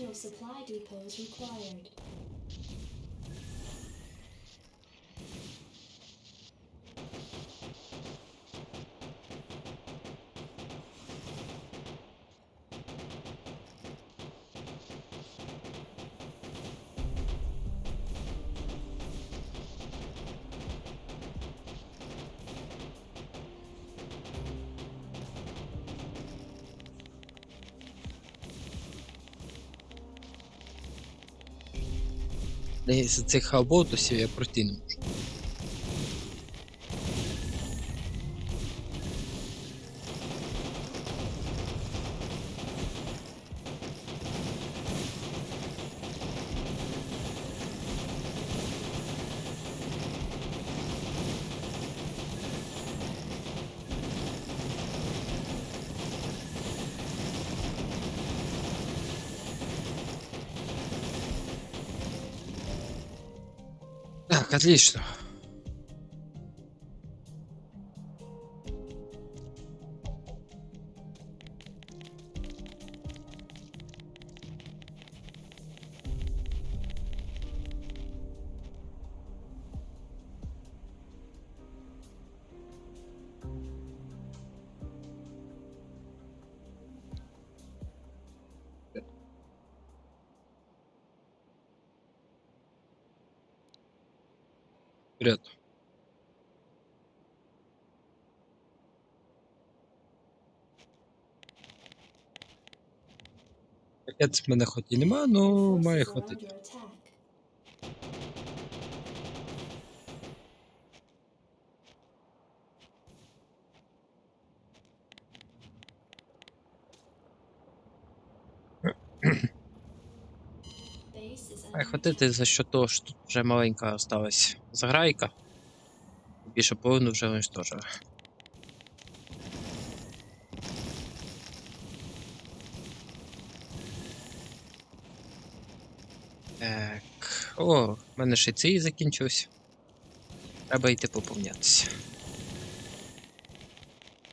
Additional supply depots required. З цих аботусів я пройти отлично. Вперед. Ракет в мене хоч і нема, ну має хватити. Under хватити за що того, що тут вже маленька осталась заграйка. Більше половину вже уничтожили. Так. О, в мене ще цей закінчився. Треба йти поповнятися.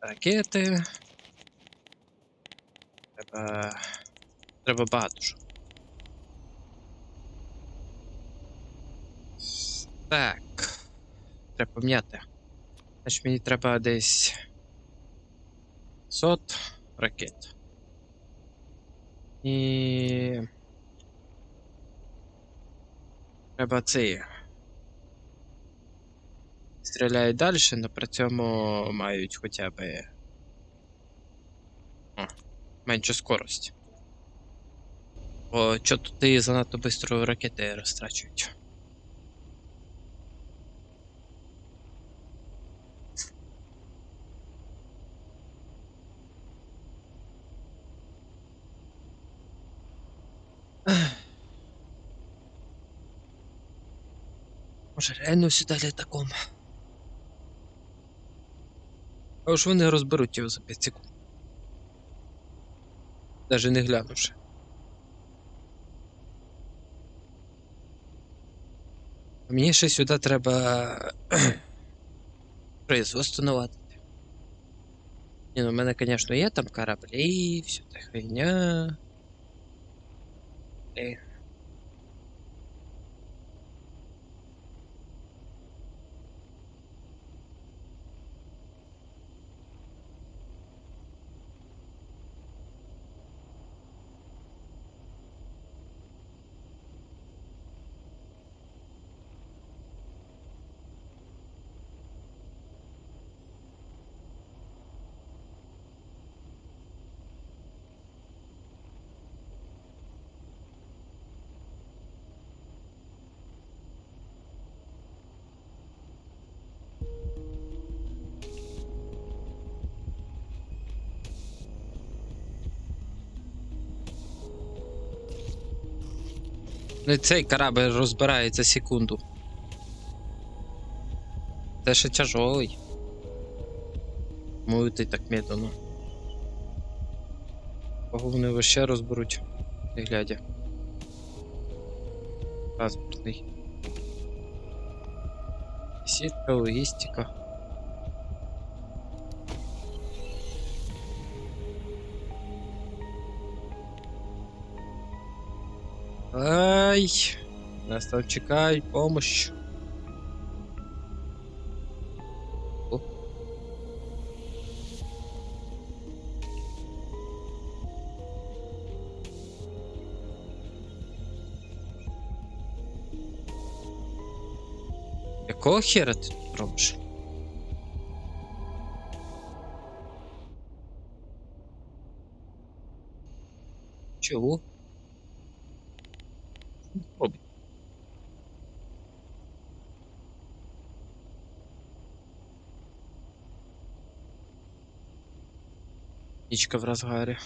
Ракети. Треба. Треба багато що. Так. Треба поміняти. Значить мені треба десь. Сот ракет. І. Треба це. Стріляють далі, але при цьому мають хоча б. О, меншу скорость. Бо чо тут і занадто швидко ракети розтрачують. Може, реально сюди літаком. А уж вони розберуть його за 5 секунд. Даже не глянувши. А Мені ще сюди треба производство наладити. Ні, ну в мене, звісно, є там кораблі, все та хуйня. Блін. Цей корабль розбирається секунду. Це ще тяжелий. Мовити ти так медленно. Кого вони вообще розберуть, не глядя. Транспортний. Сітка, логістика. Ай! Нас там чекають, помощь. О. Якого хера ти тут робиш? Чого? Нічка в розгарі.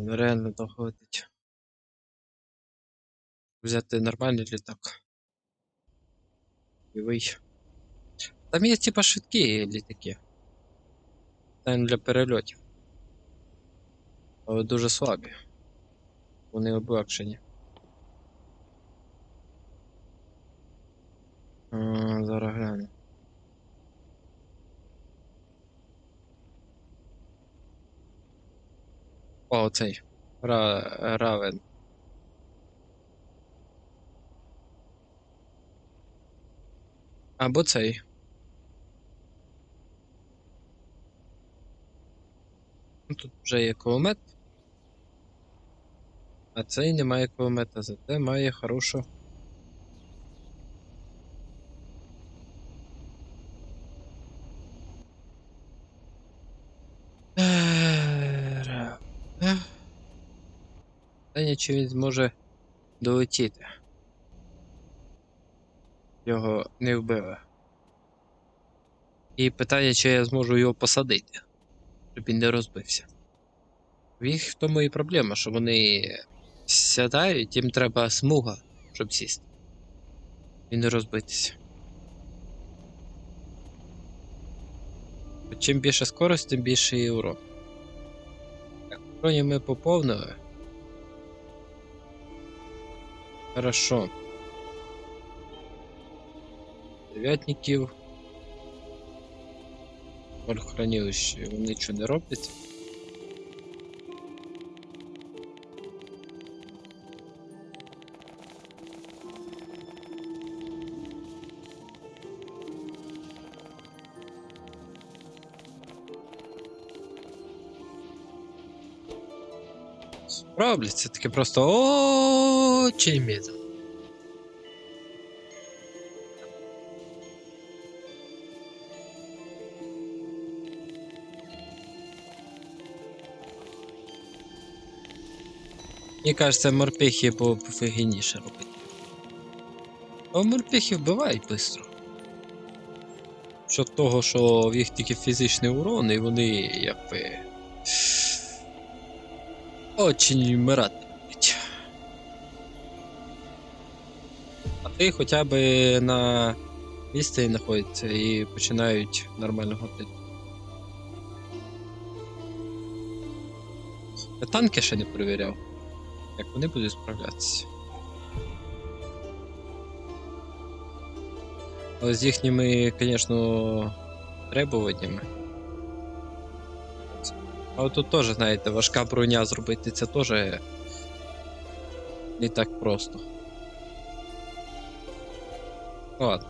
Ну реально доходить. Взяти нормальний літак. Бойовий. Там є типа швидкі літаки. Там для перельотів. Але дуже слабі. Вони облегшені. Зараз гляну. О, цей. Ра... Равен. Або цей. Ну, Тут вже є кулемет. А цей не має кулемета, зате має хорошу. Ра- Ех. Питання, чи він зможе долетіти. Його не вбили. І питання, чи я зможу його посадити, щоб він не розбився. В їх в тому і проблема, що вони сядають, їм треба смуга, щоб сісти. І не розбитися. Чим більше скорость, тим більше і урон. Так, броні ми поповнили. Хорошо. Дев'ятників. Хранилище, вони нічого не роблять. Роблять, це таке просто очень медленно. Мені кажеться, морпехи по пофігініше робити. А морпехи вбивають швидко. Що того, що в їх тільки фізичний урон, і вони якби. Очень вмирати Ти хоча б на місці знаходяться і починають нормально ходити. Я танки ще не перевіряв. Як вони будуть справлятися. Але з їхніми, звісно, требуваннями. А тут теж, знаєте, важка броня зробити, це теж не так просто. Ладно.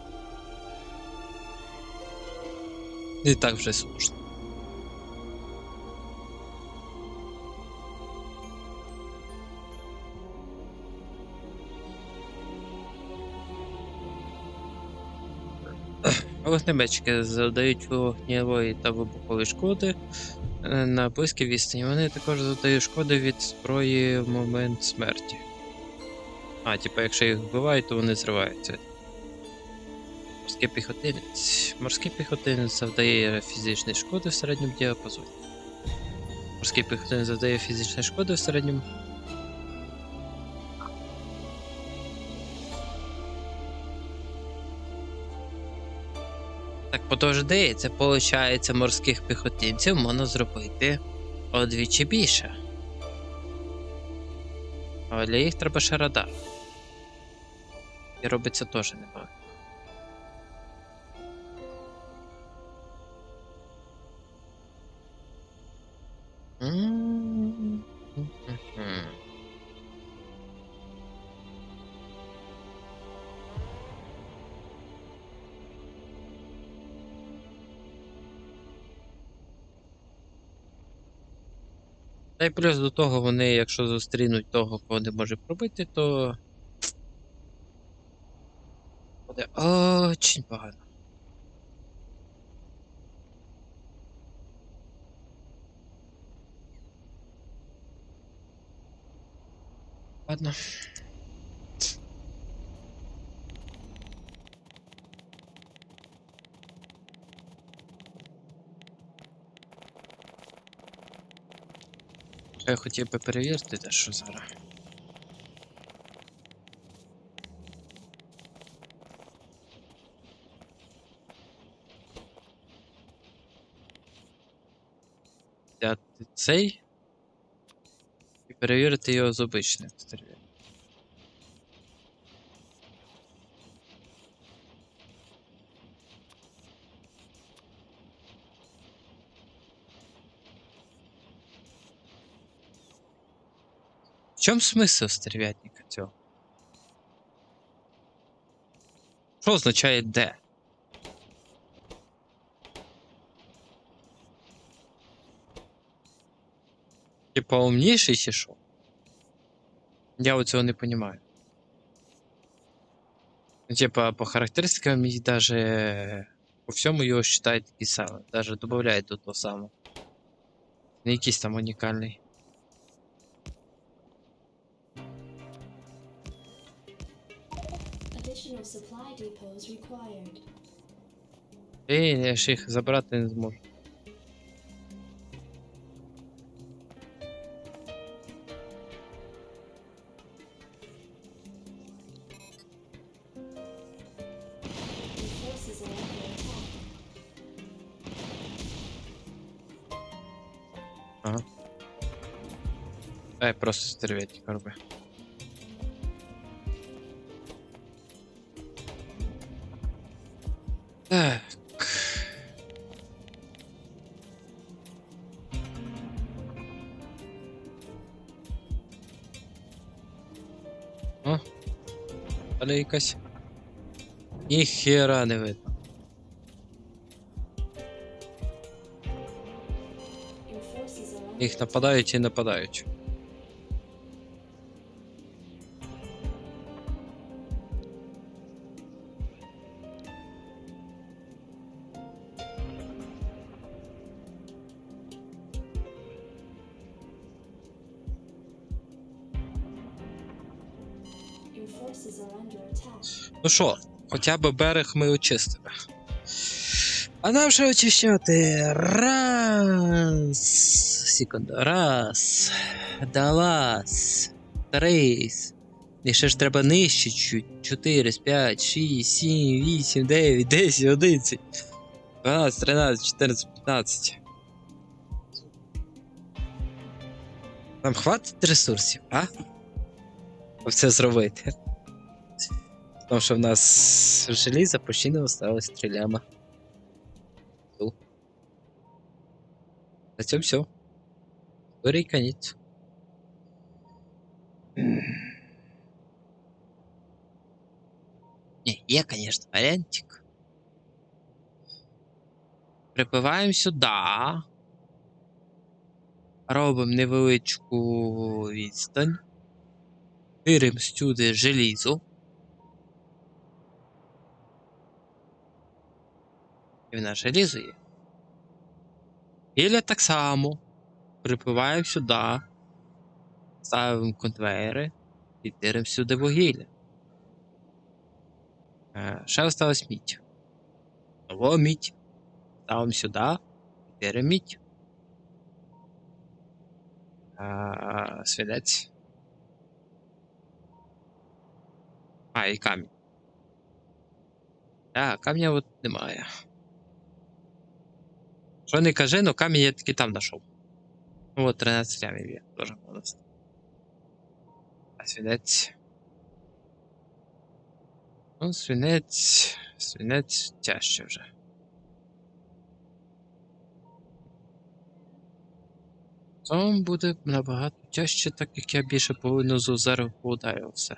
Не так вже сложно. Вогнеметчики завдають вогневої та вибухової шкоди е, на близькій відстані. Вони також завдають шкоди від зброї в момент смерті. А, типа, якщо їх вбивають, то вони зриваються морський піхотинець. Морський піхотинець завдає фізичної шкоди в середньому діапазоні. Морський піхотинець завдає фізичної шкоди в середньому. Так, подожди, це виходить, морських піхотинців можна зробити одвічі більше. Але для їх треба ще радар. І робиться теж немає. Та й плюс до того, вони, якщо зустрінуть того, кого не може пробити, то. Буде очень погано. Ладно. Я хотів би перевірити те, що зараз. Взяти цей і перевірити його з обичним стрілянням. В чому смисл стерв'ятника цього? Що означає де? Типа умніший чи що? Я оцього не розумію. Ну, типа, по характеристикам і даже по всьому його вважають такий самий. Даже додають до того самого. Не якийсь там унікальний. Ей, я ж їх забрати не зможу. Your forces are under attack. Ай, просто стерв'ятник роби. якась. Ніхера не видно. Your forces are under Їх attack. нападають і нападають. Що, хоча б берег ми очистили. А нам ще очищати. Раз. Секунду. Раз. Далас. Три. І ще ж треба нижче чуть. 4, 5, 6, 7, 8, 9, 10, 11, 12, 13, 14, 15. Нам хватить ресурсів, а? Все зробити. Тому що в нас желіза постійно осталось стрілями. Ну. На цьому все. Історії конець. Не, є, конечно, варіантик. Припливаємо сюди. Робимо невеличку відстань. Беремо сюди желізо. І в нас желізо є. Ілля так само. Припливаємо сюди. Ставимо конвейери і диримо сюди вугілля. Е, ще осталась мідь. Ново мідь. Ставимо сюди. Диримо мідь. Е, свідець. А, і камінь. Так, камня от немає. Що не кажи, но камінь я таки там знайшов. Ну от 13 лямів є, теж молодець. А свинець. Ну, свинець. Свинець тяжче вже. Там буде набагато тяжче, так як я більше половину з озера все.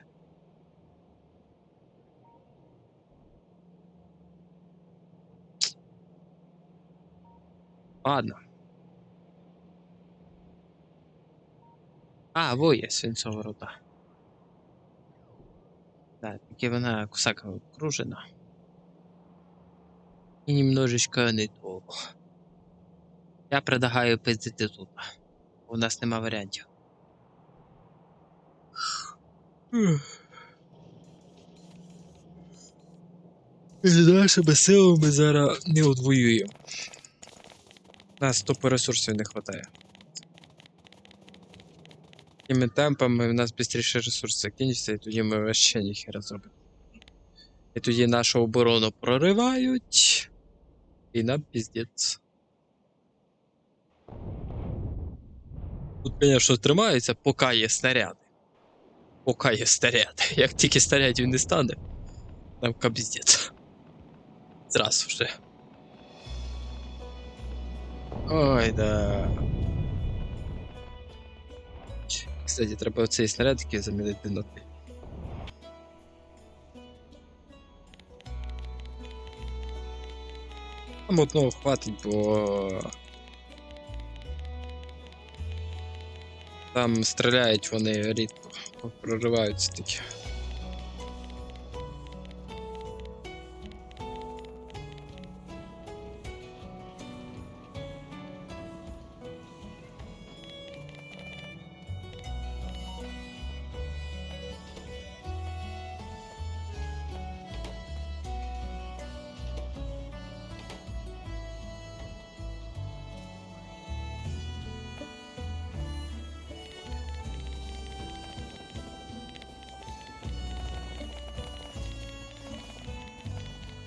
Ладно. А, во є свинцова руда. Да, тільки вона кусака окружена. І немножечко не то. Я предлагаю пиздити тут. У нас нема варіантів. З нашими силами зараз не одвоюємо. Нас тупо ресурсів не вистачає. Такими темпами в нас швидше ресурси закінчаться, і тоді ми ще ніхера зробимо. І тоді нашу оборону проривають. І нам піздець. Тут, звісно, тримаються, поки є снаряди. Поки є снаряди. Як тільки снарядів не стане, нам капіздець. Зразу вже. Ой, да. Кстати, треба оцей снаряд який замінити на ти. Там одного хватить, бо. Там стріляють вони рідко, прориваються такі.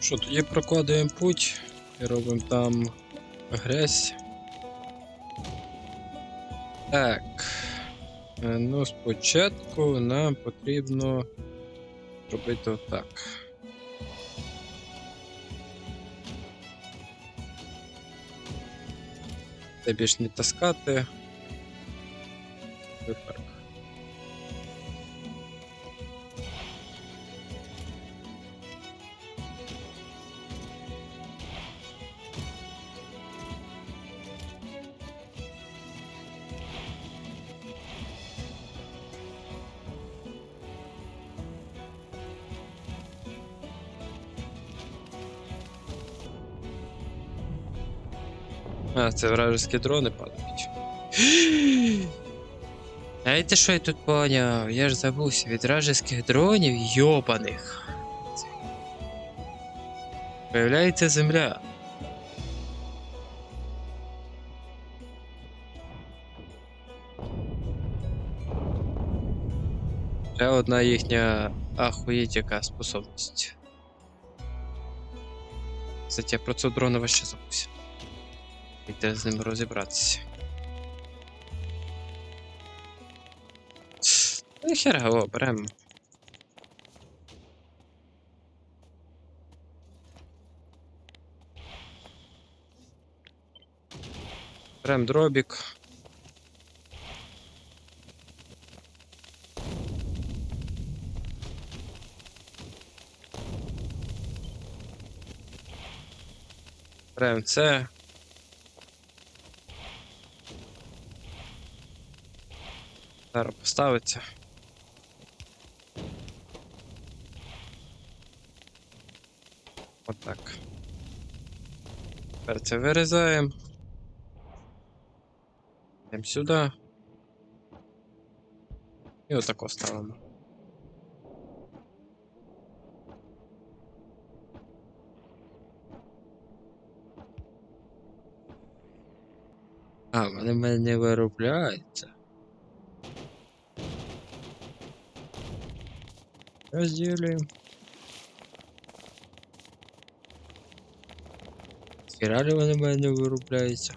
Що, тоді прокладуємо путь і робимо там грязь. Так. Е, Ну, спочатку нам потрібно робити отак. Це більш не таскати. А, це вражеські дрони падають. Знаєте, що я тут поняв? Я ж забувся від вражеських дронів йобаних. Появляється земля. Ще одна їхня ахуєть яка способність. Кстати, я про цього дрона вообще забувся. Йде з ним розібратися. Ну, хера, о, беремо. Берем дробік. Берем це. Зараз поставиться. Отак. Тепер це вирізаємо. Йдемо сюди. І отако ставимо. А, вони мене не виробляються. Разделим. Нафіра вони в мене виробляються?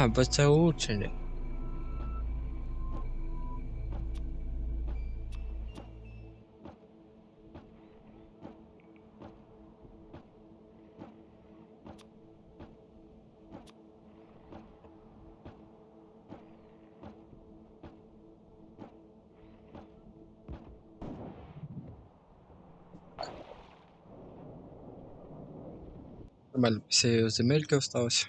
А, бо це учені. Нормально, після земельки осталось.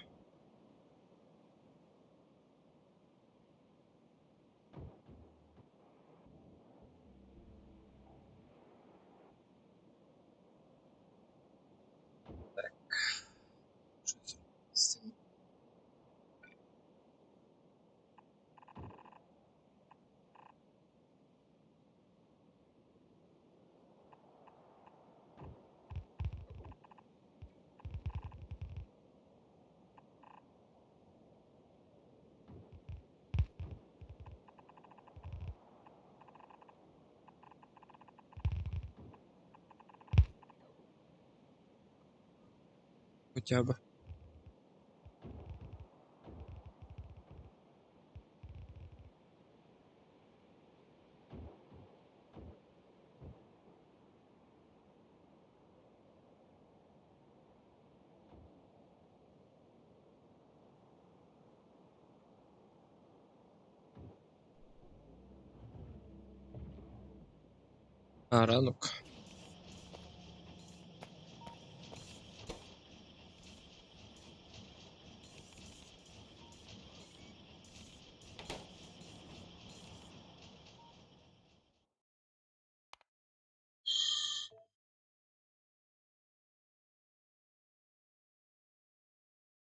Хоча б. А, ранок.